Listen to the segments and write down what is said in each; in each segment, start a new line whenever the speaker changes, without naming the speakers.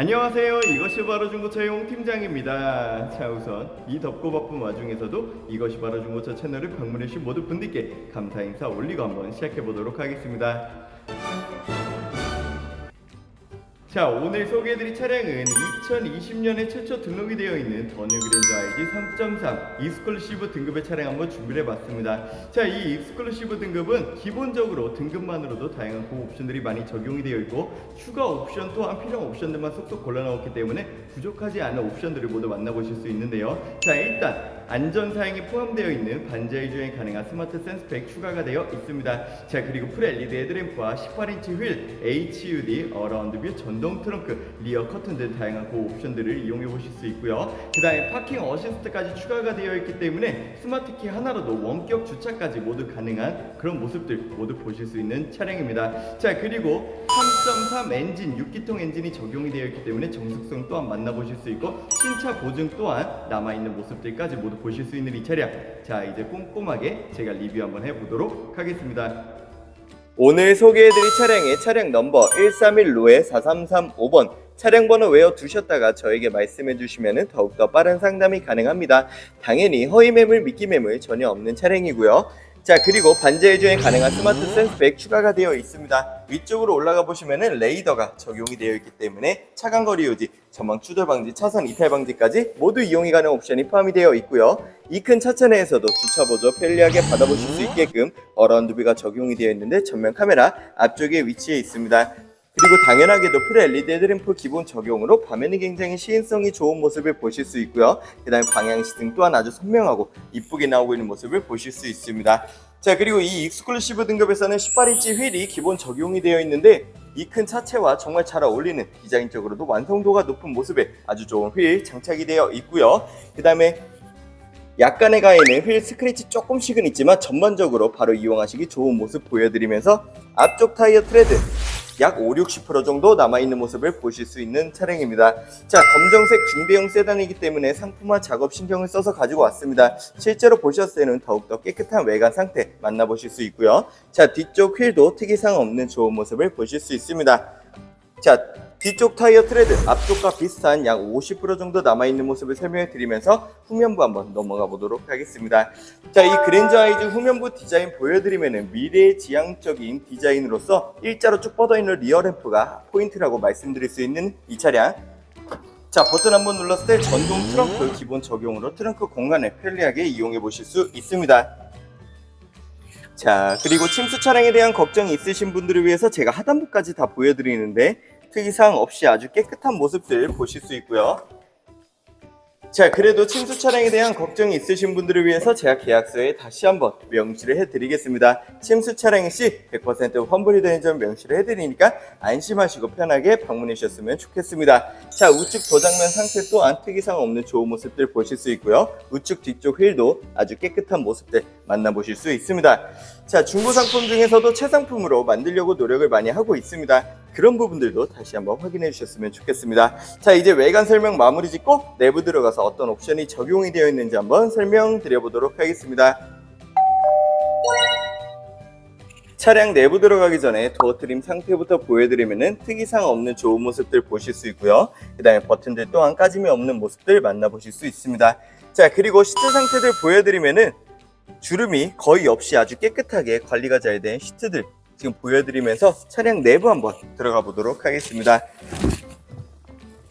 안녕하세요. 이것이 바로 중고차의 홍 팀장입니다. 자, 우선 이 덥고 바쁜 와중에서도 이것이 바로 중고차 채널을 방문해 주신 모든 분들께 감사 인사 올리고 한번 시작해 보도록 하겠습니다. 자 오늘 소개해드릴 차량은 2020년에 최초 등록이 되어 있는 더뉴 그랜저 IG 3.3 익스클루시브 등급의 차량 한번 준비를 해봤습니다. 자 이 익스클루시브 등급은 기본적으로 등급만으로도 다양한 고급 옵션들이 많이 적용이 되어 있고 추가 옵션 또한 필요한 옵션들만 쏙쏙 골라넣었기 때문에 부족하지 않은 옵션들을 모두 만나보실 수 있는데요. 자 일단 안전 사양이 포함되어 있는 반자의 주행 가능한 스마트 센스팩 추가가 되어 있습니다. 자 그리고 풀 LED 헤드램프와 18인치 휠, HUD, 어라운드 뷰, 전동 트렁크, 리어 커튼 등 다양한 고급 옵션들을 이용해 보실 수 있고요. 그 다음에 파킹 어시스트까지 추가가 되어 있기 때문에 스마트 키 하나로도 원격 주차까지 모두 가능한 그런 모습들 모두 보실 수 있는 차량입니다. 자 그리고 3.3 엔진 6기통 엔진이 적용이 되어 있기 때문에 정숙성 또한 만나보실 수 있고 신차 보증 또한 남아있는 모습들까지 모두 보실 수 있는 이 차량. 자 이제 꼼꼼하게 제가 리뷰 한번 해보도록 하겠습니다. 오늘 소개해드릴 차량의 차량 넘버 131로에 4335번 차량 번호 외워 두셨다가 저에게 말씀해 주시면 더욱더 빠른 상담이 가능합니다. 당연히 허위 매물 미끼 매물 전혀 없는 차량이고요 자 그리고 반자의 주행 가능한 스마트 센스백 추가가 되어 있습니다. 위쪽으로 올라가 보시면은 레이더가 적용이 되어 있기 때문에 차간 거리 유지 전방 추돌 방지 차선 이탈 방지까지 모두 이용이 가능 옵션이 포함이 되어 있고요. 이 큰 차체 내에서도 주차 보조 편리하게 받아보실 수 있게끔 어라운드 뷰가 적용이 되어 있는데 전면 카메라 앞쪽에 위치해 있습니다 그리고 당연하게도 프레 LED 헤드램프 기본 적용으로 밤에는 굉장히 시인성이 좋은 모습을 보실 수 있고요. 그 다음에 방향 시승 또한 아주 선명하고 이쁘게 나오고 있는 모습을 보실 수 있습니다. 자 그리고 이 익스클루시브 등급에서는 18인치 휠이 기본 적용이 되어 있는데 이 큰 차체와 정말 잘 어울리는 디자인적으로도 완성도가 높은 모습에 아주 좋은 휠 장착이 되어 있고요. 그 다음에 약간의 가에는 휠 스크래치 조금씩은 있지만 전반적으로 바로 이용하시기 좋은 모습 보여드리면서 앞쪽 타이어 트레드 약 5, 60% 정도 남아있는 모습을 보실 수 있는 차량입니다. 자, 검정색 중대형 세단이기 때문에 상품화 작업 신경을 써서 가지고 왔습니다. 실제로 보셨을 때는 더욱더 깨끗한 외관 상태 만나보실 수 있고요. 자, 뒤쪽 휠도 특이사항 없는 좋은 모습을 보실 수 있습니다. 자, 뒤쪽 타이어 트레드 앞쪽과 비슷한 약 50% 정도 남아있는 모습을 설명해 드리면서 후면부 한번 넘어가 보도록 하겠습니다. 자, 이 그랜저 아이즈 후면부 디자인 보여드리면은 미래 지향적인 디자인으로서 일자로 쭉 뻗어있는 리어 램프가 포인트라고 말씀드릴 수 있는 이 차량. 자, 버튼 한번 눌렀을 때 전동 트렁크 기본 적용으로 트렁크 공간을 편리하게 이용해 보실 수 있습니다. 자, 그리고 침수 차량에 대한 걱정이 있으신 분들을 위해서 제가 하단부까지 다 보여드리는데 특이사항 없이 아주 깨끗한 모습들 보실 수 있고요. 자, 그래도 침수 차량에 대한 걱정이 있으신 분들을 위해서 제가 계약서에 다시 한번 명시를 해드리겠습니다. 침수 차량 시 100% 환불이 되는 점 명시를 해드리니까 안심하시고 편하게 방문해 주셨으면 좋겠습니다. 자, 우측 도장면 상태 또한 특이사항 없는 좋은 모습들 보실 수 있고요. 우측 뒤쪽 휠도 아주 깨끗한 모습들 만나보실 수 있습니다. 자, 중고 상품 중에서도 최상품으로 만들려고 노력을 많이 하고 있습니다. 그런 부분들도 다시 한번 확인해 주셨으면 좋겠습니다. 자, 이제 외관 설명 마무리 짓고 내부 들어가서 어떤 옵션이 적용이 되어 있는지 한번 설명드려 보도록 하겠습니다. 차량 내부 들어가기 전에 도어 트림 상태부터 보여드리면은 특이사항 없는 좋은 모습들 보실 수 있고요. 그 다음에 버튼들 또한 까짐이 없는 모습들 만나보실 수 있습니다. 자, 그리고 시트 상태들 보여드리면은 주름이 거의 없이 아주 깨끗하게 관리가 잘 된 시트들 지금 보여드리면서 차량 내부 한번 들어가 보도록 하겠습니다.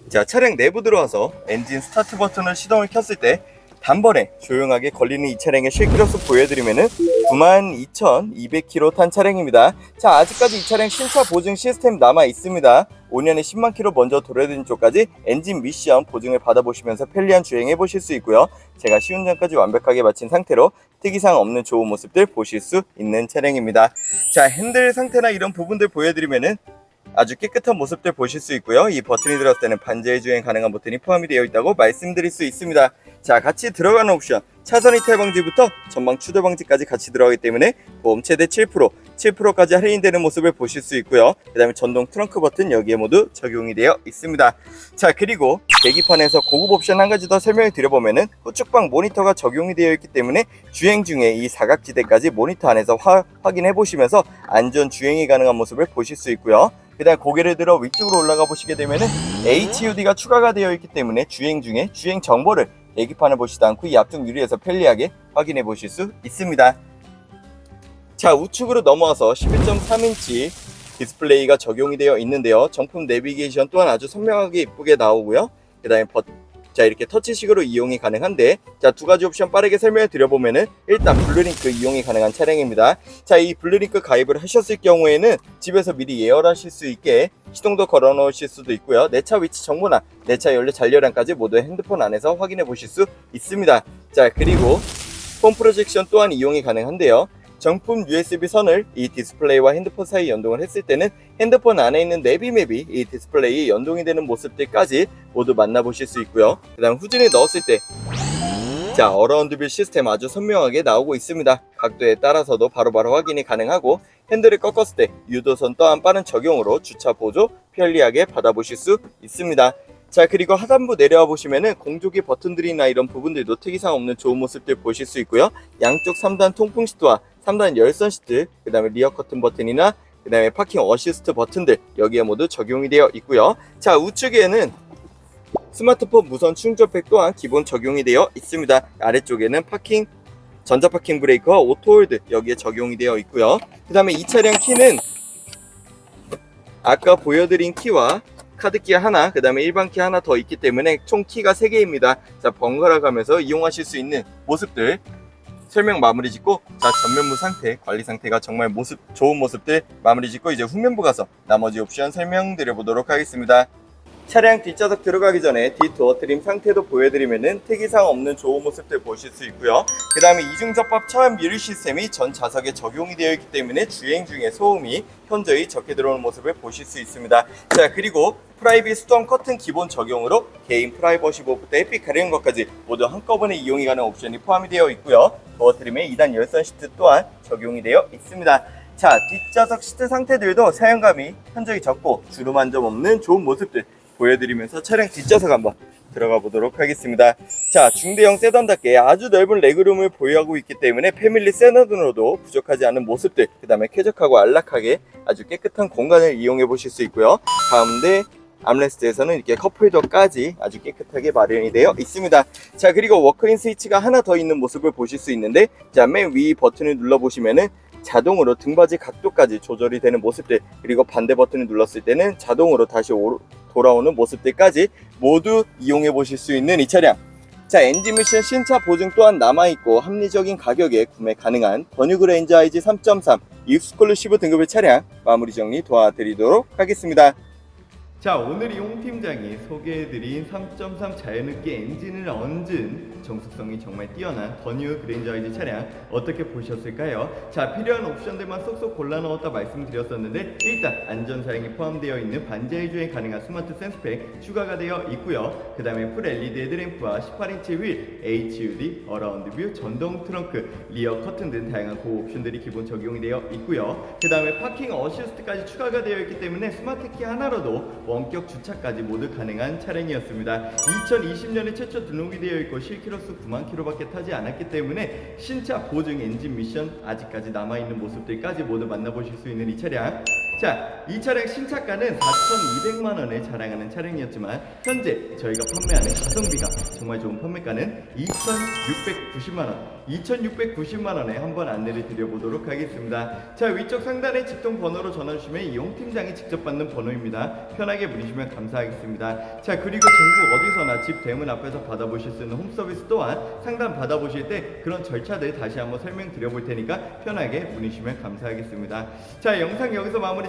자, 차량 내부 들어와서 엔진 스타트 버튼을 시동을 켰을 때 단번에 조용하게 걸리는 이 차량의 실기로서 보여드리면은 92,200km 탄 차량입니다. 자, 아직까지 이 차량 신차 보증 시스템 남아 있습니다. 5년에 10만 킬로 먼저 돌아다닌 쪽까지 엔진 미션 보증을 받아보시면서 편리한 주행해 보실 수 있고요. 제가 시운전까지 완벽하게 마친 상태로 특이사항 없는 좋은 모습들 보실 수 있는 차량입니다. 자, 핸들 상태나 이런 부분들 보여드리면은 아주 깨끗한 모습들 보실 수 있고요. 이 버튼이 들어갔을 때는 반자의 주행 가능한 버튼이 포함이 되어 있다고 말씀드릴 수 있습니다. 자, 같이 들어가는 옵션. 차선 이탈 방지부터 전방 추돌 방지까지 같이 들어가기 때문에 보험 최대 7%, 7%까지 할인되는 모습을 보실 수 있고요. 그 다음에 전동 트렁크 버튼 여기에 모두 적용이 되어 있습니다. 자, 그리고 계기판에서 고급 옵션 한 가지 더 설명을 드려보면은 후측방 모니터가 적용이 되어 있기 때문에 주행 중에 이 사각지대까지 모니터 안에서 화, 확인해 보시면서 안전 주행이 가능한 모습을 보실 수 있고요. 그다음 고개를 들어 위쪽으로 올라가 보시게 되면은 HUD가 추가가 되어 있기 때문에 주행 중에 주행 정보를 계기판을 보시지 않고 이 앞쪽 유리에서 편리하게 확인해 보실 수 있습니다. 자 우측으로 넘어와서 11.3인치 디스플레이가 적용이 되어 있는데요. 정품 내비게이션 또한 아주 선명하게 이쁘게 나오고요. 그 다음에 버, 자 이렇게 터치식으로 이용이 가능한데 자 두 가지 옵션 빠르게 설명해 드려보면은 일단 블루링크 이용이 가능한 차량입니다. 자 이 블루링크 가입을 하셨을 경우에는 집에서 미리 예열하실 수 있게 시동도 걸어 놓으실 수도 있고요. 내 차 위치 정보나 내 차 연료 잔료량까지 모두 핸드폰 안에서 확인해 보실 수 있습니다. 자 그리고 폰 프로젝션 또한 이용이 가능한데요. 정품 USB 선을 이 디스플레이와 핸드폰 사이 연동을 했을 때는 핸드폰 안에 있는 내비맵이 이 디스플레이에 연동이 되는 모습들까지 모두 만나보실 수 있고요. 그 다음 후진에 넣었을 때 자, 어라운드 뷰 시스템 아주 선명하게 나오고 있습니다. 각도에 따라서도 바로 바로 확인이 가능하고 핸들을 꺾었을 때 유도선 또한 빠른 적용으로 주차 보조 편리하게 받아보실 수 있습니다. 자 그리고 하단부 내려와 보시면은 공조기 버튼들이나 이런 부분들도 특이사항 없는 좋은 모습들 보실 수 있고요. 양쪽 3단 통풍 시트와 3단 열선 시트, 그 다음에 리어 커튼 버튼이나 그 다음에 파킹 어시스트 버튼들 여기에 모두 적용이 되어 있고요. 자 우측에는 스마트폰 무선 충전팩 또한 기본 적용이 되어 있습니다. 아래쪽에는 파킹 전자 파킹 브레이크와 오토홀드 여기에 적용이 되어 있고요. 그 다음에 이 차량 키는 아까 보여드린 키와 카드키 하나, 그 다음에 일반 키 하나 더 있기 때문에 총 키가 3개입니다. 자, 번갈아 가면서 이용하실 수 있는 모습들 설명 마무리 짓고 자 전면부 상태 관리 상태가 정말 모습 좋은 모습들 마무리 짓고 이제 후면부 가서 나머지 옵션 설명드려 보도록 하겠습니다. 차량 뒷좌석 들어가기 전에 뒷도어 트림 상태도 보여드리면은 특이사항 없는 좋은 모습들 보실 수 있고요. 그 다음에 이중접합 차원 미르 시스템이 전 좌석에 적용이 되어 있기 때문에 주행 중에 소음이 현저히 적게 들어오는 모습을 보실 수 있습니다. 자 그리고 프라이빗 수동 커튼 기본 적용으로 개인 프라이버시 햇빛 가리는 것까지 모두 한꺼번에 이용이 가능한 옵션이 포함이 되어 있고요. 도어 트림에 2단 열선 시트 또한 적용이 되어 있습니다. 자 뒷좌석 시트 상태들도 사용감이 현저히 적고 주름 한 점 없는 좋은 모습들 보여드리면서 차량 뒷좌석 한번 들어가 보도록 하겠습니다. 자, 중대형 세단답게 아주 넓은 레그룸을 보유하고 있기 때문에 패밀리 세단으로도 부족하지 않은 모습들, 그 다음에 쾌적하고 안락하게 아주 깨끗한 공간을 이용해 보실 수 있고요. 가운데 암레스트에서는 이렇게 컵홀더까지 아주 깨끗하게 마련이 되어 있습니다. 자, 그리고 워크인 스위치가 하나 더 있는 모습을 보실 수 있는데, 자, 맨 위 버튼을 눌러보시면은 자동으로 등받이 각도까지 조절이 되는 모습들, 그리고 반대 버튼을 눌렀을 때는 자동으로 다시 오- 돌아오는 모습들까지 모두 이용해 보실 수 있는 이 차량. 자, 엔진 미션 신차 보증 또한 남아있고 합리적인 가격에 구매 가능한 더뉴 그 레인저 IG 3.3 익스클루시브 등급의 차량 마무리 정리 도와드리도록 하겠습니다. 자, 오늘 이홍 팀장이 소개해드린 3.3 자연흡기 엔진을 얹은 정숙성이 정말 뛰어난 더뉴 IG 차량 어떻게 보셨을까요? 자, 필요한 옵션들만 쏙쏙 골라 넣었다 말씀드렸었는데 일단 안전 사양이 포함되어 있는 주행 가능한 스마트 센스팩 추가가 되어 있고요. 그 다음에 풀 LED 헤드램프와 18인치 휠, HUD, 어라운드 뷰, 전동 트렁크, 리어 커튼 등 다양한 고급 옵션들이 기본 적용이 되어 있고요. 그 다음에 파킹 어시스트까지 추가가 되어 있기 때문에 스마트 키 하나로도 원격 주차까지 모두 가능한 차량이었습니다. 2020년에 최초 등록이 되어 있고 실키로수 9만 킬로밖에 타지 않았기 때문에 신차 보증 엔진 미션 아직까지 남아있는 모습들까지 모두 만나보실 수 있는 이 차량. 자, 이 차량 신차가는 4,200만 원을 자랑하는 차량이었지만 현재 저희가 판매하는 가성비가 정말 좋은 판매가는 2,690만 원. 2,690만 원에 한번 안내를 드려보도록 하겠습니다. 자, 위쪽 상단에 직통 번호로 전화 주시면 이용 팀장이 직접 받는 번호입니다. 편하게 문의주시면 감사하겠습니다. 자, 그리고 전국 어디서나 집 대문 앞에서 받아보실 수 있는 홈 서비스 또한 상담 받아보실 때 그런 절차들 다시 한번 설명드려볼 테니까 편하게 문의주시면 감사하겠습니다. 자, 영상 여기서 마무리